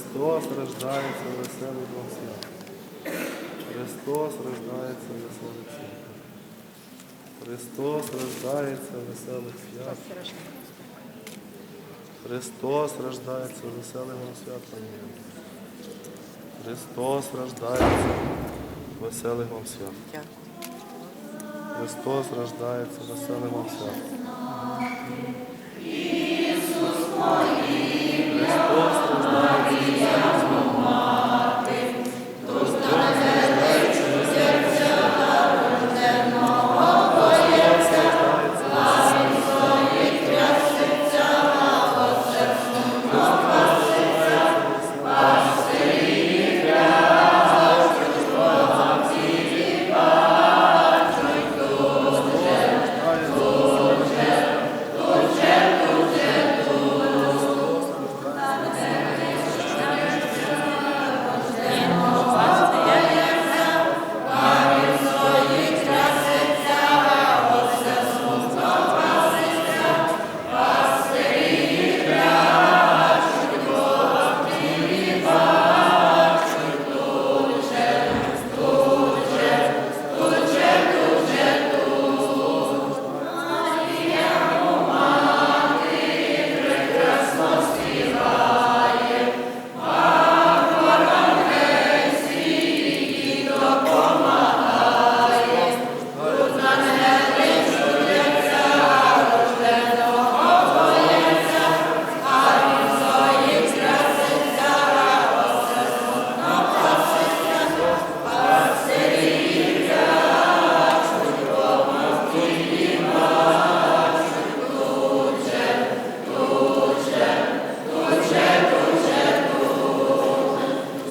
Христос рождається веселий вам свят. Христос рождається веселих свят. Христос рождається веселих свят. Христос рождається веселим вам свят. Христос рождається веселих вам свят. Христос рождається веселим вам свят.